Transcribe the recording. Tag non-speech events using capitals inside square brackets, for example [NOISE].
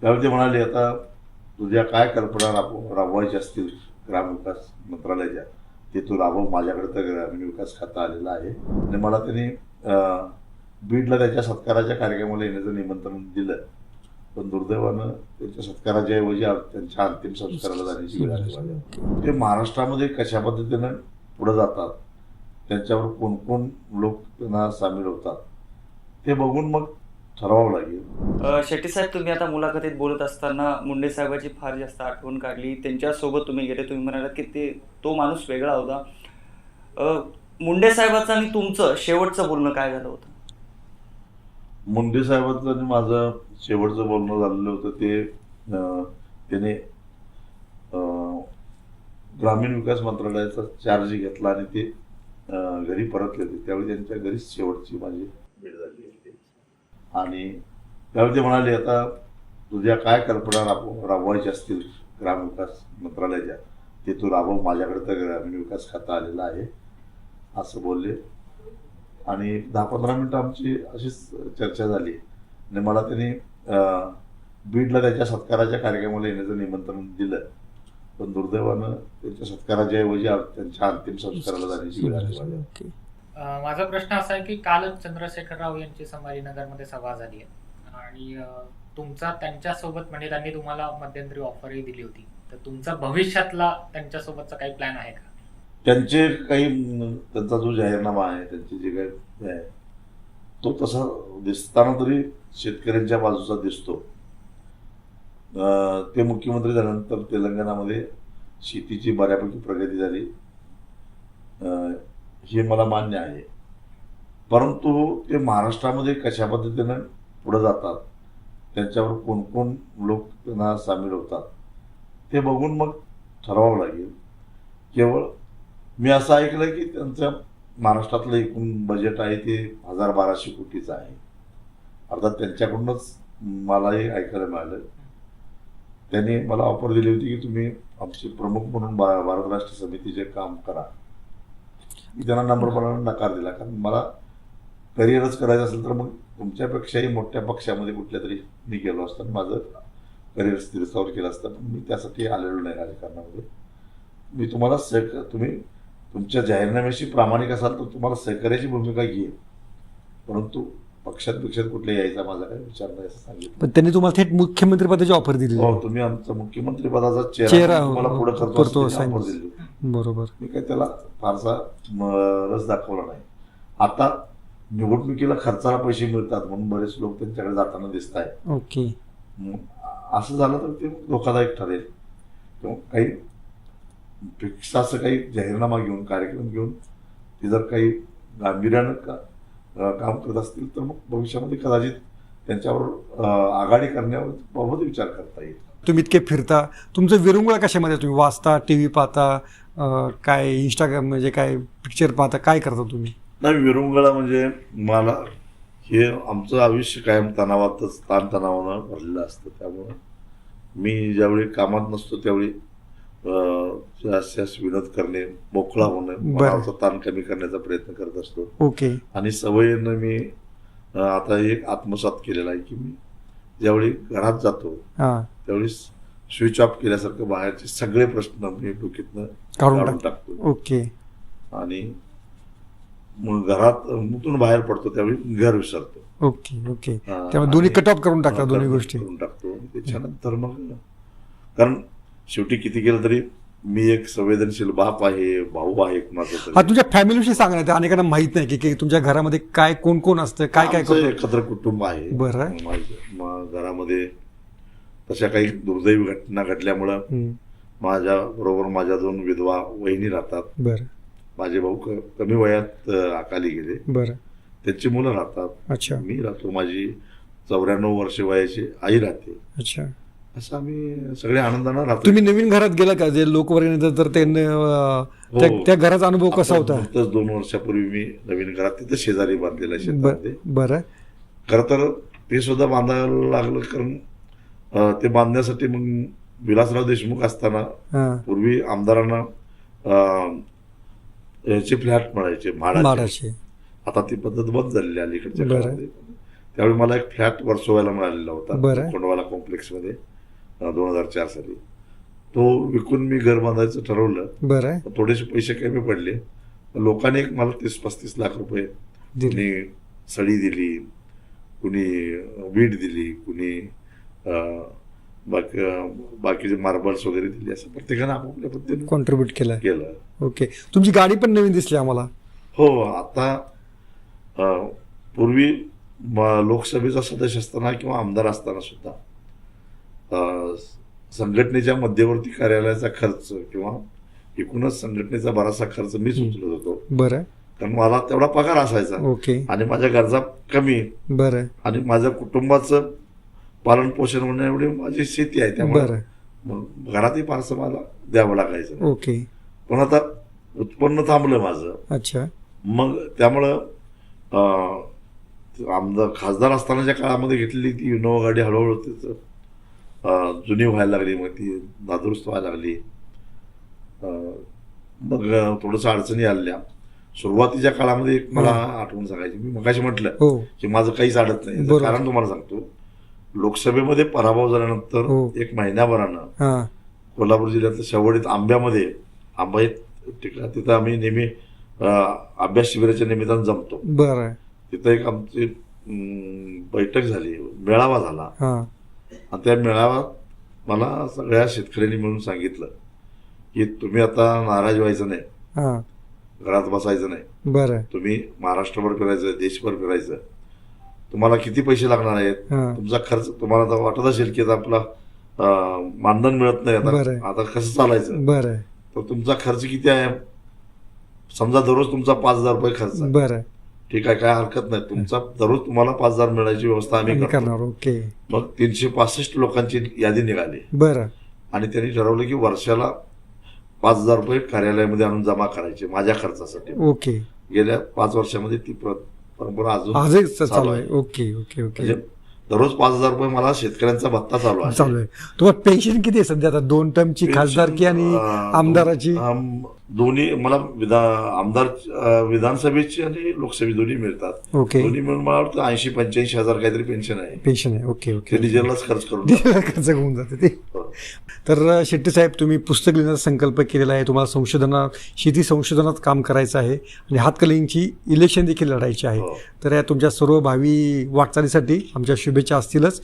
त्यावेळी ते म्हणाले आता तुझ्या काय कल्पना राबव राबवायच्या असतील ग्रामविकास मंत्रालयाच्या? ते तू राबव माझ्याकडे तर ग्रामीण विकास खाता आलेलं आहे. आणि मला त्यांनी बीडला त्याच्या सत्काराच्या कार्यक्रमाला येण्याचं निमंत्रण दिलं. पण दुर्दैवानं त्यांच्या सत्काराच्या ऐवजी त्यांच्या अंतिम संस्काराला जाण्याची वेळ आली. ते महाराष्ट्रामध्ये कशा पद्धतीनं पुढे जातात? त्यांच्यावर कोण कोण लोक त्यांना सामील होतात? ते बघून मग ठरवावं लागेल. शेट्टी साहेब तुम्ही आता मुलाखतीत बोलत असताना मुंडे साहेबाची फार जास्त आठवण काढली. त्यांच्यासोबत तुम्ही गेले तुम्ही म्हणालात की ते तो माणूस वेगळा होता. मुंडे साहेबाचं आणि तुमचं शेवटचं बोलणं काय झालं होतं? मुंडे साहेबांचं आणि माझं शेवटचं बोलणं झालेलं होतं. ते त्याने ग्रामीण विकास मंत्रालयाचा चार्ज घेतला आणि ते घरी परतले होते. त्यावेळी त्यांच्या घरीच शेवटची माझी भेट झाली. आणि त्यावेळी ते म्हणाले आता तुझ्या काय कल्पना राबव राबवायच्या असतील ग्रामविकास मंत्रालयाच्या? ते तू राबव माझ्याकडे तर ग्रामीण विकास खातं आलेलं आहे. असं बोलले. आणि दहा पंधरा मिनटं आमची अशीच चर्चा झाली. आणि मला त्यांनी बीडला त्याच्या सत्काराच्या कार्यक्रमाला येण्याचं निमंत्रण दिलं. पण दुर्दैवानं त्यांच्या सत्काराच्या ऐवजी त्यांच्या अंतिम संस्काराला जाण्याची वेळ आली. माझा प्रश्न असा आहे की कालच चंद्रशेखर राव यांची संभाजीनगरमध्ये सभा झाली आहे. आणि तुमचा त्यांच्यासोबत म्हणजे त्यांनी तुम्हाला मध्यंतरी ऑफरही दिली होती. तर तुमचा भविष्यातला त्यांच्यासोबतचा काही प्लॅन आहे का? त्यांचे काही अं, त्यांचा जो जाहीरनामा आहे त्यांचे जे काही हे आहे तो तसा दिसताना तरी शेतकऱ्यांच्या बाजूचा दिसतो. अं, ते मुख्यमंत्री झाल्यानंतर तेलंगणामध्ये शेतीची बऱ्यापैकी प्रगती झाली. अं, हे मला मान्य आहे. परंतु ते महाराष्ट्रामध्ये कशा पद्धतीनं पुढं जातात त्यांच्यावर कोण कोण लोक त्यांना सामील होतात ते बघून मग ठरवावं लागेल. केवळ मी असं ऐकलं की त्यांचं महाराष्ट्रातलं एकूण बजेट आहे ते हजार बाराशे कोटीचं आहे. अर्थात त्यांच्याकडूनच मला हे ऐकायला मिळालं. त्यांनी मला ऑफर दिली होती की तुम्ही आमचे प्रमुख म्हणून बा भारत राष्ट्र समितीचे काम करा. मी त्यांना नम्रपणाने नकार दिला. कारण मला करिअरच करायचं असेल तर मग तुमच्यापेक्षाही मोठ्या पक्षामध्ये कुठल्या तरी मी गेलो असतो आणि माझं करिअर स्थिरस्थावर केलं असतं. पण मी त्यासाठी आलेलो नाही राजकारणामध्ये. मी तुम्हाला सहक तुम्ही तुमच्या जाहीरनाम्याशी प्रामाणिक असाल तर तुम्हाला सहकार्याची भूमिका घेईन. परंतु पक्षात पक्षात कुठले यायचा माझा काही विचार नाही असं सांगितलं. पण त्यांनी तुम्हाला थेट मुख्यमंत्री पदाची ऑफर दिली. हो तुम्ही आमचा मुख्यमंत्री पदाचा चेहरा चेहरा तुम्हाला पुढे करतो असं offer दिली. बरोबर. मी काही त्याला फारसा म, रस दाखवला नाही. आता निवडणुकीला खर्चाला पैसे मिळतात म्हणून बरेच लोक त्यांच्याकडे जाताना दिसत आहे ओके. असं झालं तर ते धोकादायक ठरेल. किंवा काही फिक्स असं काही जाहीरनामा घेऊन कार्यक्रम घेऊन ते जर काही गांभीर्यानं का काम करत असतील तर मग भविष्यामध्ये कदाचित त्यांच्यावर आघाडी करण्यावर बाबत विचार करता येईल. तुम्ही इतके फिरता. तुमचं विरंगुळा कशामध्ये? तुम्ही वाचता टी व्ही पाहता काय इंस्टाग्राम म्हणजे काय पिक्चर पाहता काय करता तुम्ही? नाही विरंगुळा म्हणजे मला हे आमचं आयुष्य कायम तणावातच ताणतणावानं भरलेलं असतं. त्यामुळं मी ज्यावेळी कामात नसतो त्यावेळी विनोद करणे मोकळा होणं. मनाचा ताण कमी करण्याचा प्रयत्न करत असतो. ओके. आणि सवयीनं मी आता एक आत्मसात केलेला आहे की मी ज्यावेळी घरात जातो हां. त्यावेळी स्विच ऑफ केल्यासारखं बाहेरचे सगळे प्रश्न मी डोक्यातनं काढून काढून टाक टाकतो ओके. आणि मग घरात मुतून बाहेर पडतो त्यावेळी घर विसरतो. Okay okay. त्यामुळे दोन्ही कट ऑफ करून टाकता हा, दोन्ही गोष्टी. करून टाकतो. त्याच्यानंतर मग कारण शेवटी किती केलं तरी मी एक संवेदनशील बाप आहे भाऊ आहे हा तुमच्या फॅमिलीविषयी सांगा ना ते अनेकांना माहीत नाही की की तुमच्या घरामध्ये काय कोण कोण असतं काय काय एकत्र कुटुंब आहे. बरं. घरामध्ये तशा काही दुर्दैवी घटना घडल्यामुळं माझ्या बरोबर माझ्या दोन विधवा वहिनी राहतात. बरं. माझे भाऊ कमी वयात अकाली गेले. बरं. त्यांची मुलं राहतात. अच्छा. मी राहतो. माझी चौऱ्याण्णव वर्ष वयाची आई राहते. अच्छा. असं आम्ही सगळे आनंदानं राहतो तुम्ही नवीन घरात गेला का? जे लोक येतात तर ते अं, त्या हो. त्या घराचा अनुभव कसा आता होता? नुकतंच दोन वर्षापूर्वी मी नवीन घरात तिथं शेजारी बांधलेला आहे शेतामध्ये. ब- बरं. खरं तर ते सुद्धा बांधायला लागलं कारण अं, ते बांधण्यासाठी मग विलासराव देशमुख असताना हां. पूर्वी आमदारांना अं, याचे फ्लॅट भाडाचे माडाचे आता ती पद्धत बंद झालेली आहे अलीकडच्या बरं. काळामध्ये. त्यावेळी मला एक फ्लॅट वर्सोवायला मिळालेला होता बरं. कोंडवाला कॉम्प्लेक्समध्ये. दोन हजार चार साली. तो विकून मी घर बांधायचं ठरवलं. बरं. थोडेसे पैसे कमी पडले. लोकांनी एक मला तीस पस्तीस लाख रुपये कुणी सळी दिली कुणी वीट दिली कुणी बाकी बाकीचे मार्बल्स वगैरे दिले. असं प्रत्येकानं आपापल्या पद्धतीने कॉन्ट्रीब्युट केलं. केलं. ओके तुमची गाडी पण नवीन दिसली आम्हाला. हो आता अं, पूर्वी लोकसभेचा सदस्य असताना किंवा आमदार असताना सुद्धा संघटनेच्या मध्यवर्ती कार्यालयाचा खर्च किंवा एकूणच संघटनेचा बराचसा खर्च मीच उचलत होतो. बरं. कारण मला तेवढा पगार असायचा. ओके. आणि माझ्या गरजा कमी. बरं. आणि माझ्या कुटुंबाचं पालन पोषण होण्या एवढी माझी शेती आहे त्यामुळे बरं. मग घरातही फारसं मला द्यावं लागायचं. ओके. पण आता उत्पन्न थांबलं माझं. अच्छा. मग त्यामुळं आमदार खासदार असतानाच्या काळामध्ये घेतलेली ती इनोवा गाडी हळूहळू अं, जुनी व्हायला लागली मग ती नादुरुस्त व्हायला लागली. मग थोडंसं अडचणी आल्या. सुरुवातीच्या काळामध्ये एक मला आठवण सांगायची. मी मगाशी म्हटलं हो. की माझं काहीच अडत नाही. कारण तुम्हाला सांगतो लोकसभेमध्ये पराभव झाल्यानंतर हो. एक महिन्याभरानं हां. कोल्हापूर जिल्ह्यातल्या शेवडीत आंब्यामध्ये आंबा तिथं आम्ही नेहमी अभ्यास शिबिराच्या निमित्तानं जमतो. बरं. तिथं एक आमची बैठक झाली. मेळावा झाला. त्या मेळाव्यात मला सगळ्या शेतकऱ्यांनी मिळून सांगितलं की तुम्ही आता नाराज व्हायचं नाही. हां. घरात बसायचं नाही. बरं. तुम्ही महाराष्ट्रभर फिरायचं देशभर फिरायचं. तुम्हाला किती पैसे लागणार आहेत? तुमचा खर्च तुम्हाला आता वाटत असेल की आपला मानधन मिळत नाही. आता. आता कसं चालायचं? बरं. तर तुमचा खर्च किती आहे? समजा दररोज तुमचा पाच हजार रुपये खर्च आहे. बरं. ठीक आहे काय हरकत नाही. तुमचा दररोज तुम्हाला पाच हजार मिळायची व्यवस्था आम्ही करणार ओके. मग तीनशे पासष्ट लोकांची यादी निघाली. बरं. आणि त्यांनी ठरवलं की वर्षाला पाच हजार रुपये कार्यालयामध्ये आणून जमा करायचे माझ्या खर्चासाठी. ओके. गेल्या पाच वर्षामध्ये ती प्र- परंपरा अजून चालू. आहे. Okay okay okay. म्हणजे दररोज पाच हजार रुपये मला शेतकऱ्यांचा भत्ता चालू आहे. चालू आहे. तुम्हाला पेन्शन किती आहे सध्या? आता दोन टर्मची खासदारकी आणि अं, आमदाराची? आम- दोन्ही मला विधान आमदार विधानसभेची आणि लोकसभेची दोन्ही मिळतात. ओके दोन्ही मिळून मला वाटतं ऐंशी पंच्याऐंशी हजार काहीतरी पेन्शन आहे. पेन्शन आहे. ओके ते ओके डिझेललाच खर्च करून [LAUGHS] टाकतो. खर्च होऊन जाते ते. हो. तर शेट्टी साहेब तुम्ही पुस्तक लिहिण्याचा संकल्प केलेला आहे. तुम्हाला संशोधनात शेती संशोधनात काम करायचं आहे आणि हातकलींची इलेक्शन देखील लढायची आहे. हो. तर या तुमच्या सर्व भावी वाटचालीसाठी आमच्या शुभेच्छा असतीलच.